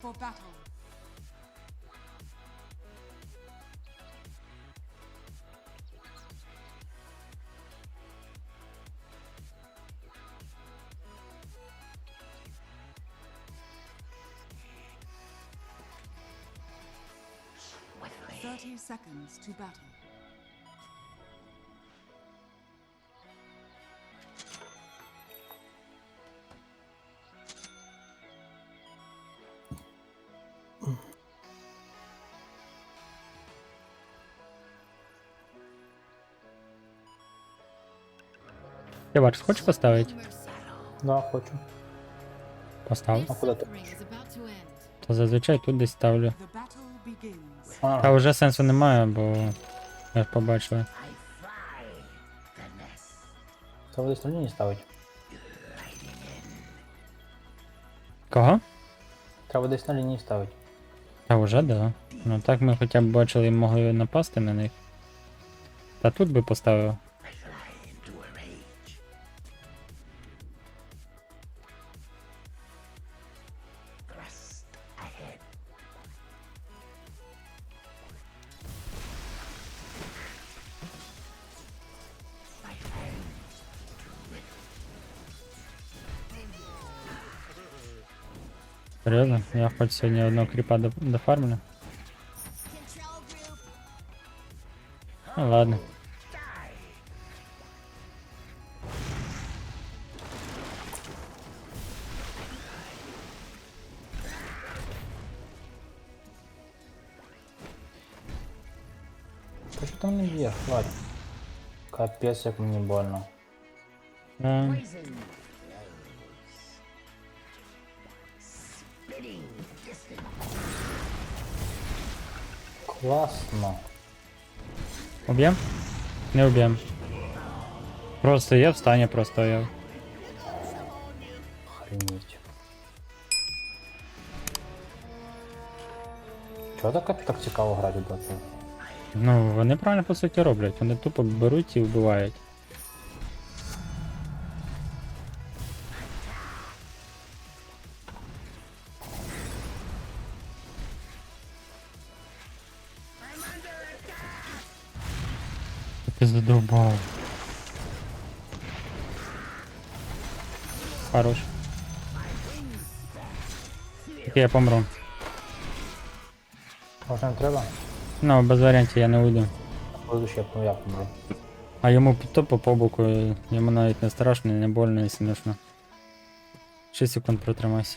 for battle. Thirty seconds to battle. Ти варс хочеш поставити? Да, хочу. Постав. А куди ти? То зазвичай тут десь ставлю. А, Та вже сенсу немає, бо я ж побачив. це десь на лінії ставить. Кого? Треба десь на лінії ставити. Та вже да. Ну так ми хоча б бачили і могли напасти на них. Та тут би поставив. Серйозно? Я хоч сьогодні одного кріпа до- дофармлю. Ну ладно. Та що там не б'єш, Владь? Капець, як мені больно. А, Класно. уб'єм? Не уб'єм. Просто я встань, просто я. Охренеть. Чого так, так цікаво грати до цього? Ну, вони правильно по суті роблять. Вони тупо беруть і вбивають. Тільки я помру. Може не треба? Ну, без варіантів я не уйду. Буду ще ну, я помру. А йому тупо по боку, йому навіть не страшно, не больно, не смішно. 6 секунд протримайся.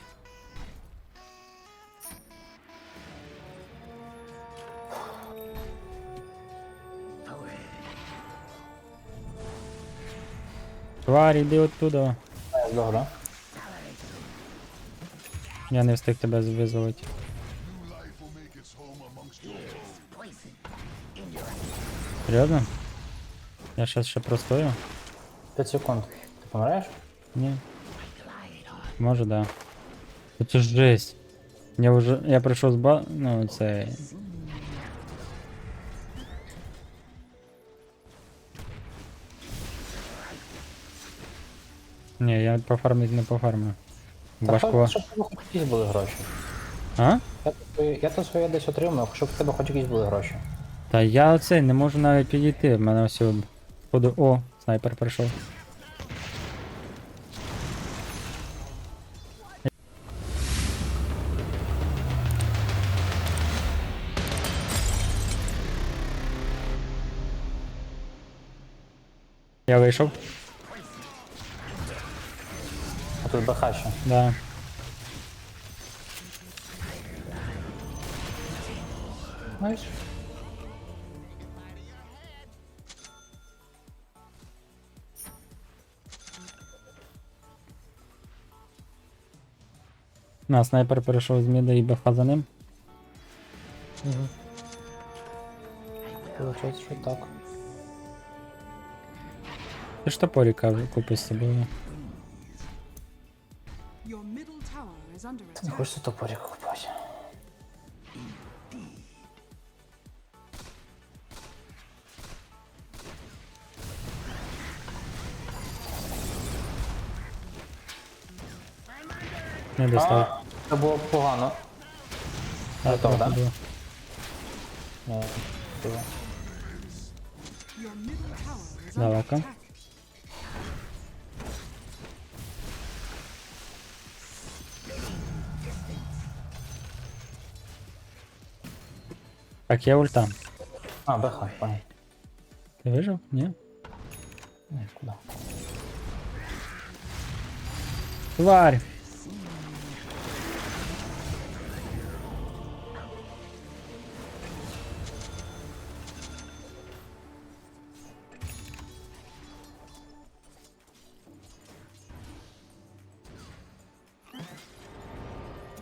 Тварь, іди оттуда. А, я не встиг тебе визволити. Серйозно? Я щас ще простою? 5 секунд. Ти помираєш? Ні. Може, да. Це ж жесть. Я вже. Я прийшов з ба. Ну, це. Ні, я пофармить не пофармлю. Важко. Щоб тебе хоч якісь були гроші. А? Я, то я то своє десь отримав, щоб в тебе хоч якісь були гроші. Та я оцей не можу навіть підійти. В мене все. Поду. О, снайпер прийшов. Я вийшов? А тут БХ ще. Да. Знаєш? На, снайпер перейшов з міда і БФ за ним. Угу. Получається, що так. Ти ж топоріка купи з собою. Не attack. топорик купати. Не достав. А, це було погано. А, Готов, да? Ні, диво. Under Далеко. Так, є ульта. А, БХ, понял. Ти вижив? Ні? Ні, куди? Тварь!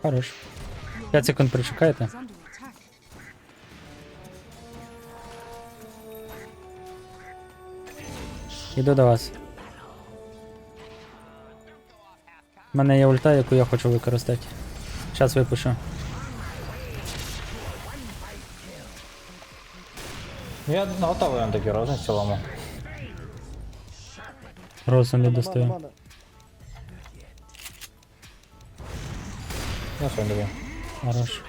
Хорош. 5 секунд причекайте. Іду до вас. У мене є ульта, яку я хочу використати. Зараз випущу. Я готовий на такі розни в цілому. Розум не достаю. Я що диві. Хорош.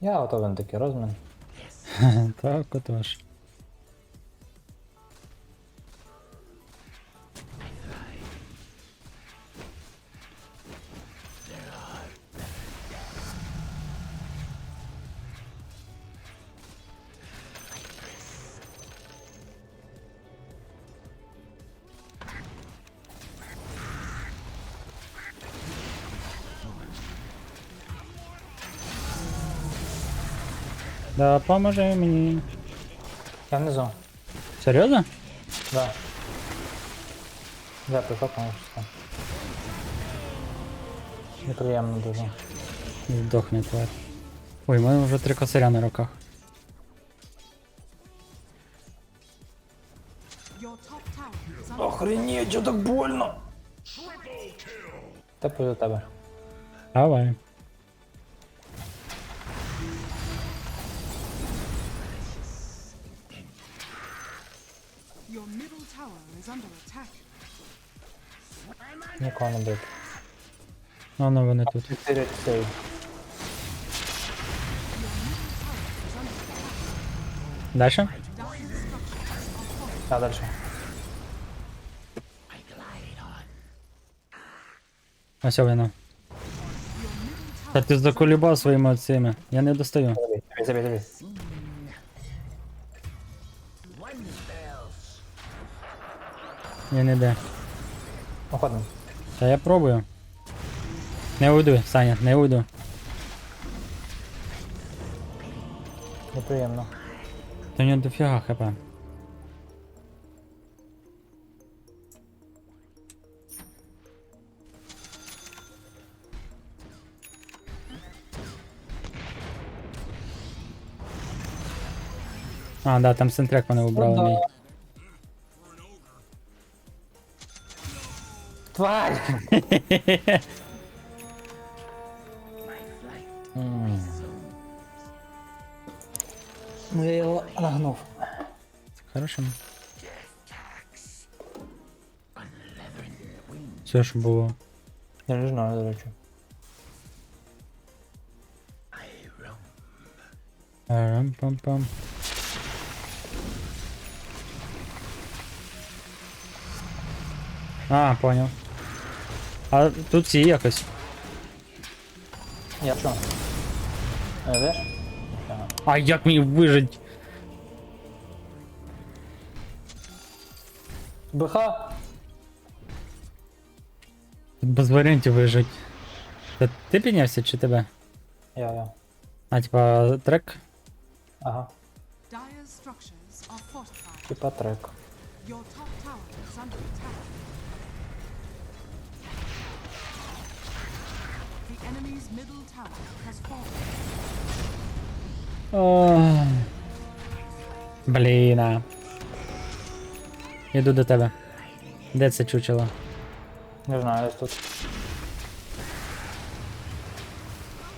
Я готовий на такий розмін. Так, отож. Поможи мені. Я внизу. Серйозно? Да. Да, що там. Неприємно дуже. Здохне тварь. Ой, у мене вже три косаря на руках. Охренеть, що так больно! Тепу до тебе. Давай. Нікого не бити. Ну, ну вони тут. 4 цей. Дальше? А дальше. Ось воно. Та ти заколібав своїми цими. Я не достаю. Забей, забей, забей. Він іде. Уходимо. Та я пробую. Не уйду, Саня, не уйду. Неприємно. Та у нього дофіга хп. А, да, там сентрек мене убрали мій. Тварь! Ну я його нагнув. Хорошо. Все ж було. Я не знаю, до речі. Рам-пам-пам. А, понял. А тут ці якось. Я що? Не? А як мені вижить? БХ? Тут без варіантів вижить. Та ти піднявся чи тебе? Я, я. А, типа, трек? Ага. Типа трек. Your top tower is under attack. The enemy's middle tower has fallen. Блін. Іду до тебе. Де це чучело? Не знаю, десь тут.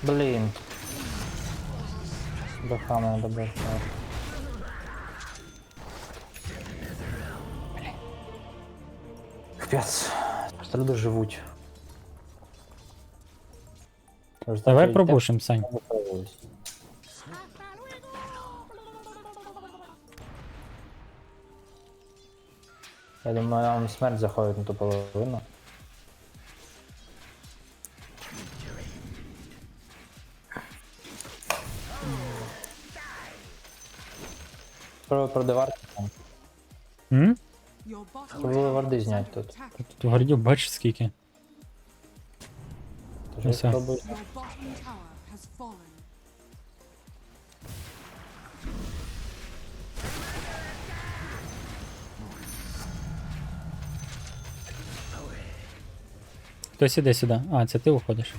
Блін. БХ мене добре. Капець. Просто люди живуть. Результаті Давай пробушим, Сань. Я думаю, он смерть заходить на ту половину. Про продаварки там. М? Bottom Спробую варди зняти тут. Тут вардів бачиш скільки. Тож я Все. спробую. Хтось іде сюди. А, це ти уходиш.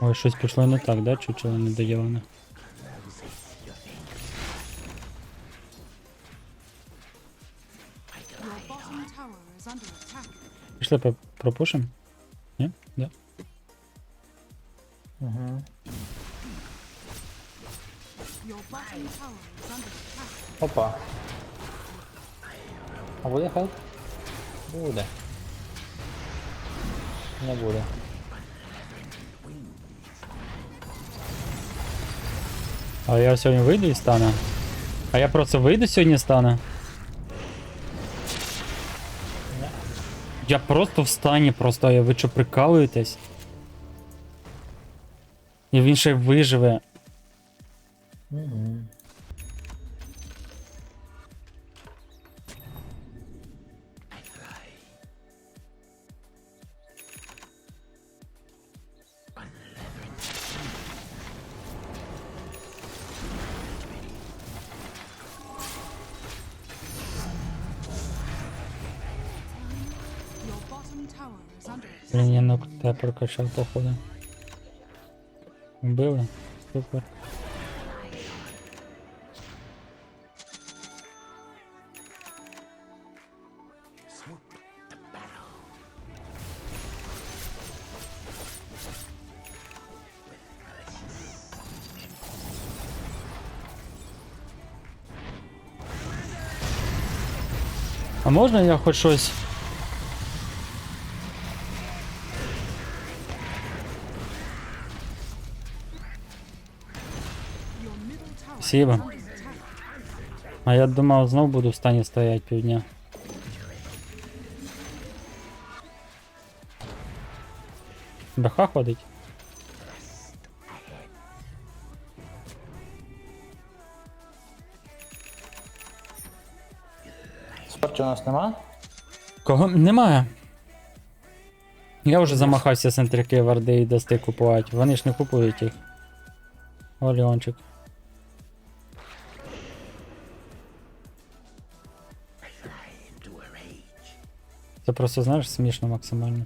Ой, щось пішло не так, да? Чучело не under attack. Пішли пропушим? Ні? Да. Угу. Опа. А буде хелп? Буде. Не буде. А я сьогодні вийду і стану. А я просто вийду сьогодні і стану. Я просто встані, просто а ви що прикалуєтесь? І він ще виживе. Ног тебе прокачав, походу. Вбили? Супер. А можна я хоч щось Спасибо. А я думав, знов буду в стані стоять півдня. БХ ходить? Спорчу у нас нема? Кого? Немає. Я вже замахався центрики варди і дасти купувати. Вони ж не купують їх. Олеончик. Це просто, знаєш, смішно максимально.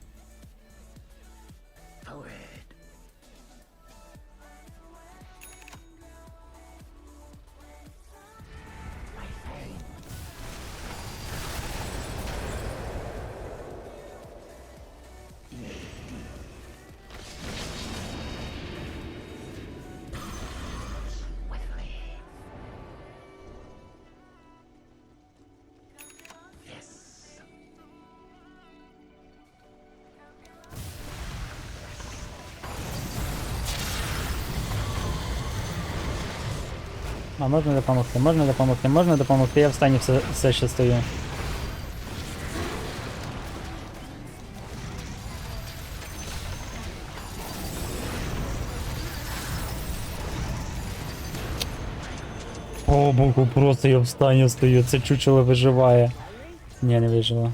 А можна допомогти, можна допомогти, можна допомогти, я в стані все, все ще стою. О, боку, просто я в стані стою, це чучело виживає. Ні, не вижило.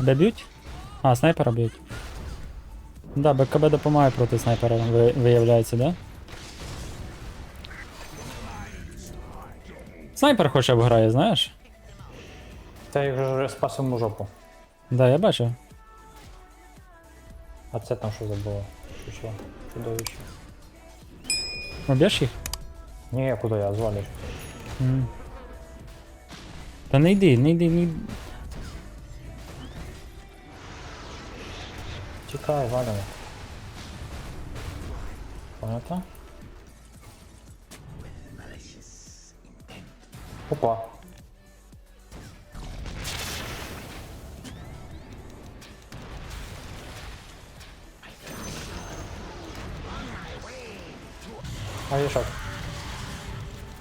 Б'ють? А, снайпера б'ють. Да, БКБ допомагає проти снайпера, ви- виявляється, да? Снайпер хоча б грає, знаєш? Та я вже спас йому жопу. Да, я бачив. А це там що забуло? Чи що? Чудовище. Уб'єш їх? Ні, куди я звалиш? М. Та не йди, не йди, не йди. Тікай, валимо. Понятно? Опа. А я шаг.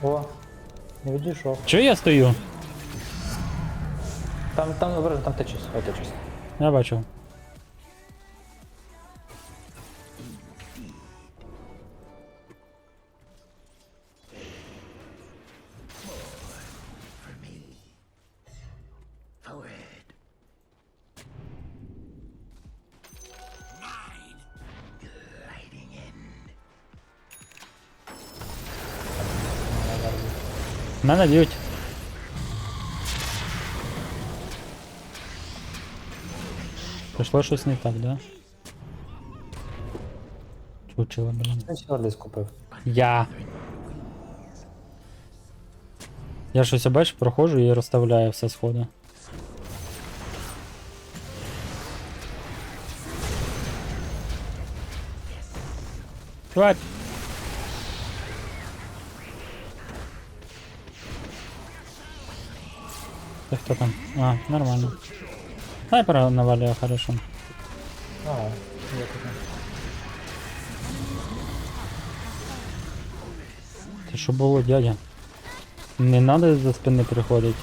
О, не відійшов. Чого я стою? Там, там, обережно, там течіс. Ой, течіс. Я бачив. Мене б'ють. Пішло щось не так, да? Чучело, блін. Я сюди десь купив. Я. Я щось бачу, проходжу і розставляю все сходу. Хвать! Це хто там? А, нормально. Снайпера навалює хорошо. А, я тут. Це що було, дядя? Не треба за спини приходить.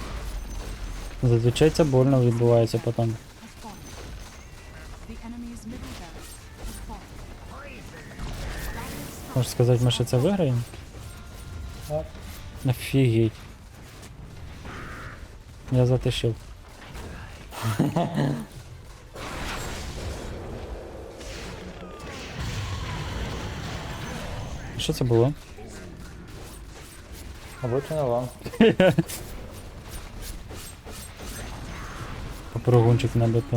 Зазвичай це больно відбувається потім. Можеш сказати, ми ще це виграємо? Так. Офігеть. Я затишив. Що це було? Обочина вам. Попрогунчик на БП.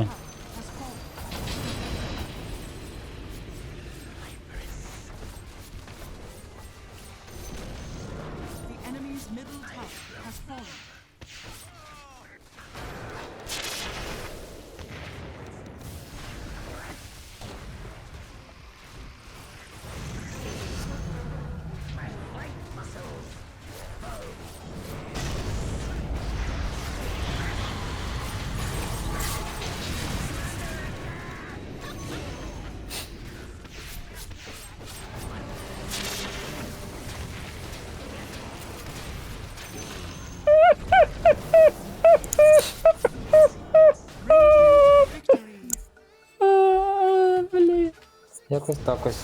Якось так ось.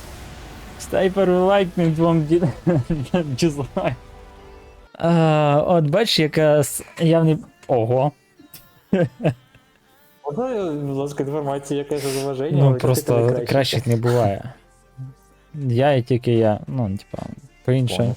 Снайпер лайкнув двом ді... дізлайк. А, От бачиш, яка с- явний. Ого. Можна, будь ласка, інформація, яке ж заваження? Ну але просто тільки кращих не буває. Я і тільки я, ну, типа, по-іншому. Понял.